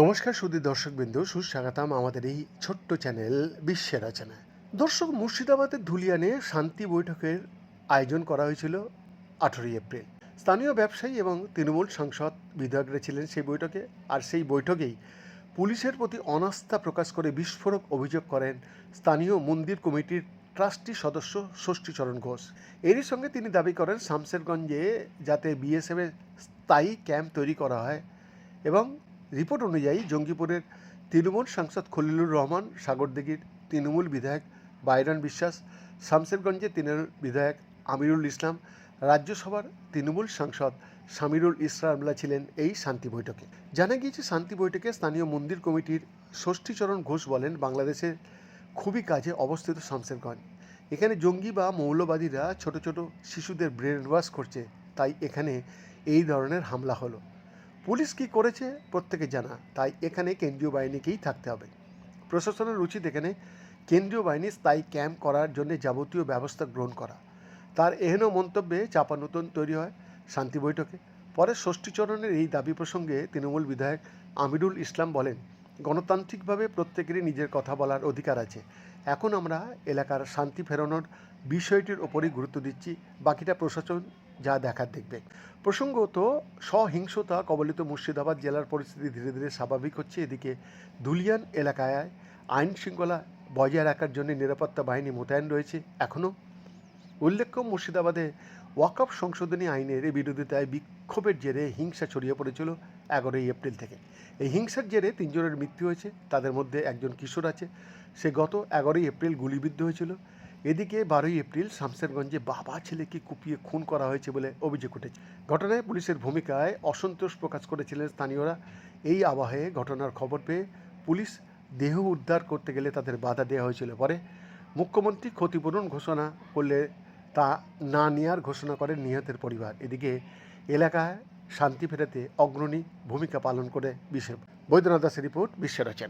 নমস্কার সুদী দর্শকবৃন্দ, সুস্বাগতম আমাদের এই ছোট্ট চ্যানেল বিশ্বের রচনায় দর্শক মুর্শিদাবাদের ধুলিয়ানে শান্তি বৈঠকের আয়োজন করা হয়েছিল আঠেরোই এপ্রিল। স্থানীয় ব্যবসায়ী এবং তৃণমূল সাংসদ বিধায়করা ছিলেন সেই বৈঠকে, আর সেই বৈঠকেই পুলিশের প্রতি অনাস্থা প্রকাশ করে বিস্ফোরক অভিযোগ করেন স্থানীয় মন্দির কমিটির ট্রাস্টি সদস্য ষষ্ঠীচরণ ঘোষ। এরই সঙ্গে তিনি দাবি করেন শামসেরগঞ্জে যাতে বিএসএফের স্থায়ী ক্যাম্প তৈরি করা হয় এবং রিপোর্ট অনুযায়ী জঙ্গিপুরের তৃণমূল সাংসদ খলিলুর রহমান, সাগরদিঘির তৃণমূল বিধায়ক বাইরন বিশ্বাস শামসেরগঞ্জের তৃণমূল বিধায়ক আমিরুল ইসলাম, রাজ্যসভার তৃণমূল সাংসদ সামিরুল ইসলামলা ছিলেন এই শান্তি বৈঠকে। জানা গিয়েছে, শান্তি বৈঠকে স্থানীয় মন্দির কমিটির ষষ্ঠীচরণ ঘোষ বলেন, বাংলাদেশের খুবই কাজে অবস্থিত শামসেরগঞ্জ। এখানে জঙ্গি বা মৌলবাদীরা ছোট ছোট শিশুদের ব্রেন ওয়াশ করছে, তাই এখানে এই ধরনের হামলা হলো। পুলিশ কি করেছে প্রত্যেকে জানা, তাই এখানে কেন্দ্রীয় বাহিনীকেই থাকতে হবে। প্রশাসনের উচিত এখানে কেন্দ্রীয় বাহিনী স্থায়ী ক্যাম্প করার জন্য যাবতীয় ব্যবস্থা গ্রহণ করা। তার এহেন মন্তব্যে চাপা নতুন তৈরি হয় শান্তি বৈঠকে। পরে ষষ্ঠীচরণের এই দাবি প্রসঙ্গে তৃণমূল বিধায়ক আমিরুল ইসলাম বলেন গণতান্ত্রিকভাবে প্রত্যেকেরই নিজের কথা বলার অধিকার আছে। এখন আমরা এলাকার শান্তি ফেরানোর বিষয়টির ওপরই গুরুত্ব দিচ্ছি, বাকিটা প্রশাসন যা দেখার দেখবে। প্রসঙ্গত, সহিংসতা কবলিত মুর্শিদাবাদ জেলার পরিস্থিতি ধীরে ধীরে স্বাভাবিক হচ্ছে। এদিকে ধুলিয়ান এলাকায় আইন শৃঙ্খলা বজায় রাখার জন্য নিরাপত্তা বাহিনী মোতায়েন রয়েছে এখনও উল্লেখ্য, মুর্শিদাবাদে ওয়াকফ সংশোধনী আইনের বিরোধিতায় বিক্ষোভের জেরে হিংসা ছড়িয়ে পড়েছিল এগারোই এপ্রিল থেকে। এই হিংসার জেরে তিনজনের মৃত্যু হয়েছে, তাদের মধ্যে একজন কিশোর আছে। সে গত এগারোই এপ্রিল গুলিবিদ্ধ হয়েছিল। এদিকে বারোই এপ্রিল শামসেরগঞ্জে বাবা ছেলেকে কুপিয়ে খুন করা হয়েছে বলে অভিযোগ উঠেছে। ঘটনায় পুলিশের ভূমিকায় অসন্তোষ প্রকাশ করেছিলেন স্থানীয়রা। এই আবহে ঘটনার খবর পেয়ে পুলিশ দেহ উদ্ধার করতে গেলে তাদের বাধা দেওয়া হয়েছিল। পরে মুখ্যমন্ত্রী ক্ষতিপূরণ ঘোষণা করলে তা না নেওয়ার ঘোষণা করেন নিহতের পরিবার। এদিকে এলাকায় শান্তি ফেরাতে অগ্রণী ভূমিকা পালন করে বিশ্বের বৈদ্যনাথ দাসের রিপোর্ট বিশ্বের রচনা।